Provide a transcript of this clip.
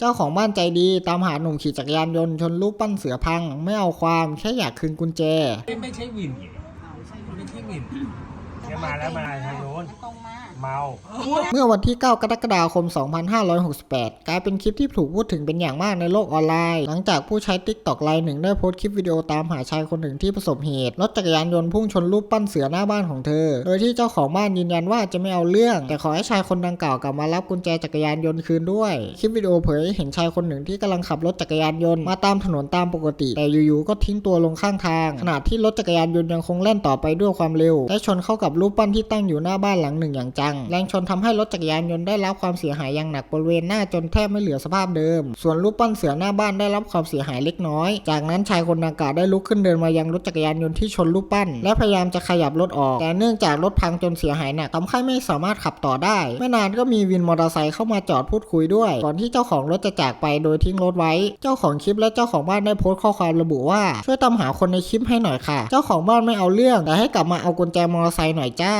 เจ้าของบ้านใจดีตามหาหนุ่มขี่จักรยานยนต์ชนรูปปั้นเสือพัง ไม่เอาความแค่อยากคืนกุญแจ ไม่ไม่ใช่วิน ไม่ใช่วิน แกมาแล้วมาทางโน้นตรงมา เมา เมื่อวันที่ 9 กรกฎาคม 2568 กลายเป็นคลิปที่ถูกพูดถึงเป็นอย่างมากในโลกออนไลน์ หลังจากผู้ใช้ TikTok รายหนึ่งได้โพสต์คลิปวิดีโอตามหาชายคนหนึ่งที่ประสบเหตุ รถจักรยานยนต์พุ่งชนรูปปั้นเสือหน้าบ้านของเธอ โดยที่เจ้าของบ้านยืนยันว่าจะไม่เอาเรื่อง แต่ขอให้ชายคนดังกล่าวกลับมารับกุญแจจักรยานยนต์คืนด้วย คลิปวิดีโอเผยเห็นชายคนหนึ่งที่กำลังขับรถจักรยานยนต์มาตามถนนตามปกติ แต่อยู่ๆก็ทิ้งตัวลงข้างทางขณะที่รถจักรยานยนต์ยังคงแล่นต่อไปด้วยความเร็ว และชนเข้ากับรูปปั้นที่ตั้งอยู่หน้าบ้านหลังหนึ่งอย่างจัง แรงชนทำให้รถจักรยานยนต์ได้รับความเสียหายอย่างหนักบริเวณหน้าจนแทบไม่เหลือสภาพเดิม ส่วนรูปปั้นเสือหน้าบ้านได้รับความเสียหายเล็กน้อย จากนั้นชายคนดังกล่าวได้ลุกขึ้นเดินมายังรถจักรยานยนต์ที่ชนรูปปั้น และพยายามจะขยับรถออก แต่เนื่องจากรถพังจนเสียหายหนักทำให้ไม่สามารถขับต่อได้ ไม่นานก็มีวินมอเตอร์ไซค์เข้ามาจอดพูดคุยด้วย ก่อนที่เจ้าของรถจะจากไปโดยทิ้งรถไว้ เจ้าของคลิปและเจ้าของบ้านได้โพสต์ข้อความระบุว่า ช่วยตามหาคนในคลิปให้หน่อยค่ะ เจ้าของบ้านไม่เอาเรื่องแต่ให้กลับมาเอากุญแจมอเตอร์ไซค์หน่อยจ้า